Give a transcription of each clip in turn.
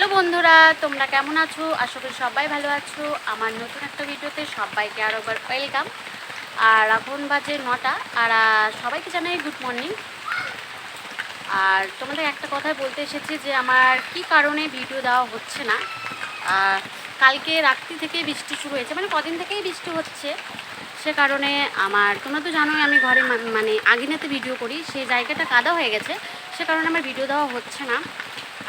Hello বন্ধুরা, তোমরা কেমন আছো? আশা করি সবাই ভালো আছো। আমার নতুন একটা ভিডিওতে সবাইকে আরও একবার ওয়েলকাম আর এখন বাজে নটা, আর সবাইকে জানাই গুড মর্নিং আর তোমাদের একটা কথাই বলতে এসেছি যে, আমার কি কারণে ভিডিও দেওয়া হচ্ছে না? কালকে রাত্রি থেকে বৃষ্টি শুরু হয়েছে মানে কদিন থেকেই বৃষ্টি হচ্ছে। সে কারণে আমার, তোমরা তো জানোই আমি ঘরে মানে আগিনাতে ভিডিও করি, সেই জায়গাটা কাদা হয়ে গেছে। সে কারণে আমার ভিডিও দেওয়া হচ্ছে না।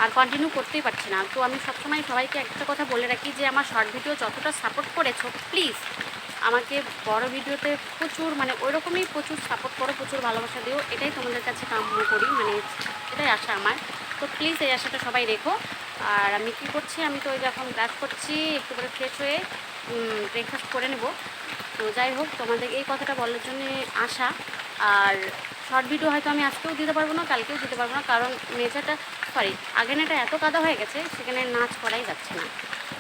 আর কন্টিনিউ করতেই পারছি না। তো আমি সবসময় সবাইকে একটা কথা বলে রাখি যে, আমার শর্ট ভিডিও যতটা সাপোর্ট করেছ প্লিজ আমাকে বড় ভিডিওতে প্রচুর মানে ওই রকমই প্রচুর সাপোর্ট করো, প্রচুর ভালোবাসা দিও। এটাই তোমাদের কাছে কাম্য করি মানে এটাই আশা আমার। তো প্লিজ এই আশাটা সবাই রেখো। আর আমি কি করছি, আমি তো ওই যে এখন ব্রাশ করছি, একটু করে ফ্রেশ হয়ে ব্রেকফাস্ট করে নেব। তো যাই হোক, তোমাদের এই কথাটা বলার জন্য আশা। আর শর্ট ভিডিও হয়তো আমি আজকেও দিতে পারব না, কালকেও দিতে পারব না, কারণ মেজাটা সরি আগেনাটা এত কাদা হয়ে গেছে, সেখানে নাচ করাই যাচ্ছে না।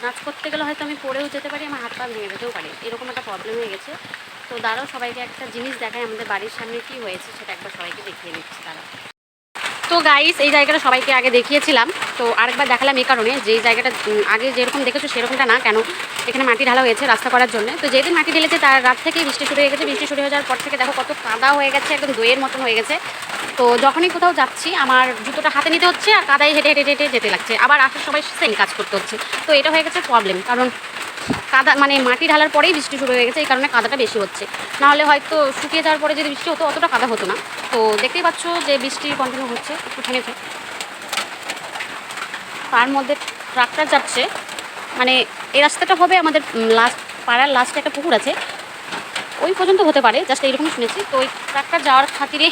নাচ করতে গেলে হয়তো আমি পড়েও যেতে পারি, আমার হাত পা ভেঙে যেতেও পারি, এরকম একটা প্রবলেম হয়ে গেছে। তো দাঁড়াও, সবাইকে একটা জিনিস দেখায় আমাদের বাড়ির সামনে কি হয়েছে, সেটা একবার সবাইকে দেখিয়ে নিচ্ছি দাঁড়াও। তো গাইস এই জায়গাটা সবাইকে আগে দেখিয়েছিলাম, তো আরেকবার দেখালাম এই কারণে, যে জায়গাটা আগে যেরকম দেখেছ সেরকমটা না, কেন এখানে মাটি ঢালা হয়েছে রাস্তা করার জন্য। তো যেদিন মাটি ঢেলেছে, তার রাত থেকেই বৃষ্টি শুরু হয়ে গেছে, বৃষ্টি শুরু হয়ে যাওয়ার পর থেকে দেখো কত কাদা হয়ে গেছে, একদম দইয়ের মতন হয়ে গেছে। তো যখনই কোথাও যাচ্ছি, আমার জুতোটা হাতে নিতে হচ্ছে আর কাদায় হেঁটে হেঁটে হেঁটে যেতে লাগছে। আবার আসার সবাই সেম কাজ করতে হচ্ছে। তো এটা হয়ে গেছে প্রবলেম কারণ কাদা মানে মাটি ঢালার পরেই বৃষ্টি শুরু হয়ে গেছে, এই কারণে কাদাটা বেশি হচ্ছে। নাহলে হয়তো শুকিয়ে যাওয়ার পরে যদি বৃষ্টি হতো, অতটা কাদা হতো না। তো দেখতেই পাচ্ছ যে বৃষ্টি কন্টিনিউ হচ্ছে, একটু থেমেছে তার মধ্যে ট্রাক্টর যাচ্ছে মানে এই রাস্তাটা হবে আমাদের লাস্ট পাড়ার লাস্টে একটা পুকুর আছে। ওই পর্যন্ত হতে পারে জাস্ট এইরকম শুনেছি। তো ওই ট্রাকটা যাওয়ার খাতিরে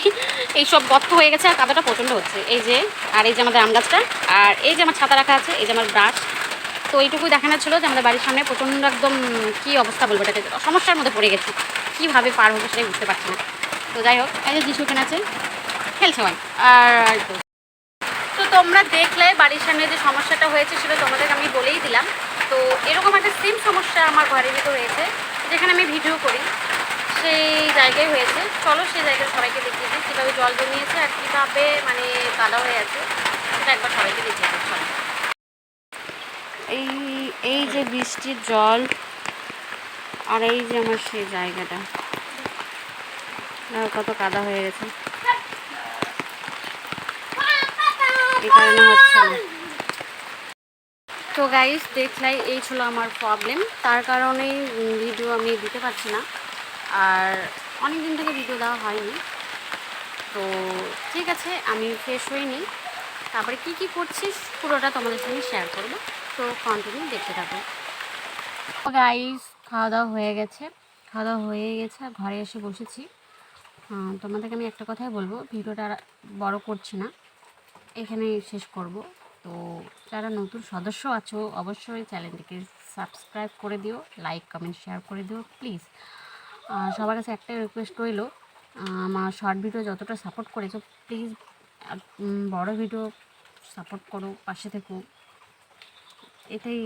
এই সব গর্ত হয়ে গেছে আর কাদাটা প্রচণ্ড হচ্ছে। এই যে, আর এই যে আমাদের আম গাছটা, আর এই যে আমার ছাতা রাখা আছে, এই যে আমার ব্রাশ তো এইটুকুই দেখানোর ছিল যে আমাদের বাড়ির সামনে প্রচণ্ড একদম কী অবস্থা বলব এটাকে, সমস্যার মধ্যে পড়ে গেছি। কীভাবে পার হব সেটাই বুঝতে পারছি না। তো যাই হোক, এই যে যিশু এখানে আছে, খেলছে ভাই। আর তো তোমরা দেখলে বাড়ির সামনে যে সমস্যাটা হয়েছে সেটা তোমাদেরকে আমি বলেই দিলাম। তো এরকম একটা সেম সমস্যা আমার ঘরের ভিতর হয়েছে যেখানে আমি ভিডিও করি। সেই জায়গায় হয়েছে। চলো সেই জায়গায় সবাইকে দেখিয়ে দিই। কীভাবে জল জমিয়েছে আর কীভাবে মানে কাদা হয়ে আছে সেটা একবার সবাইকে দেখিয়ে দিই চলো। এই এই যে বৃষ্টির জল আর এই যে আমার সেই জায়গাটা। কত কাদা হয়ে গেছে। এই কারণে হচ্ছে না। তো গাইস দেখলাই এই ছিল আমার প্রবলেম তার কারণেই ভিডিও আমি দিতে পারছি না। আর অনেক দিন থেকে ভিডিও দেওয়া হয়নি। তো ঠিক আছে, আমি ফ্রেশ হয়ে নিই। তারপরে কি কি করছি পুরোটা তোমাদের সঙ্গে শেয়ার করব। তো কন্টিনিউ দেখতে থাকো। গাইস খাওয়া দাওয়া হয়ে গেছে। খাওয়া দাওয়া হয়ে গেছে ঘরে এসে বসেছি। তোমাদেরকে আমি একটা কথাই বলব, ভিডিওটা বড় করছি না। এখানে শেষ করব। তো যারা নতুন সদস্য আছো, অবশ্যই চ্যানেলটিকে সাবস্ক্রাইব করে দিও লাইক কমেন্ট শেয়ার করে দিও প্লিজ সবার কাছে একটাই রিকোয়েস্ট রইল আমার শর্ট ভিডিও যতটা সাপোর্ট করেছ প্লিজ বড় ভিডিও সাপোর্ট করো, পাশে থেকো। এটাই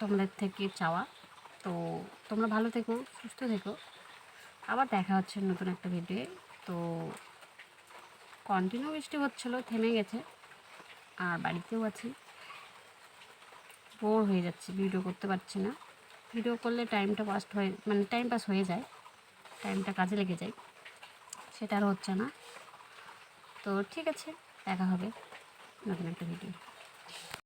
তোমাদের থেকে চাওয়া। তো তোমরা ভালো থেকো, সুস্থ থেকো। আবার দেখা হচ্ছে নতুন একটা ভিডিও তো কন্টিনিউ বৃষ্টি হচ্ছিল, থেমে গেছে। আর বাড়িতেও আছি। বোর হয়ে যাচ্ছে ভিডিও করতে পারছি না। ভিডিও করলে টাইমটা পাস্ট হয়ে মানে টাইম পাস হয়ে যায়, টাইমটা কাজে লেগে যায়, সেটা আর হচ্ছে না। তো ঠিক আছে, দেখা হবে নতুন একটা ভিডিও।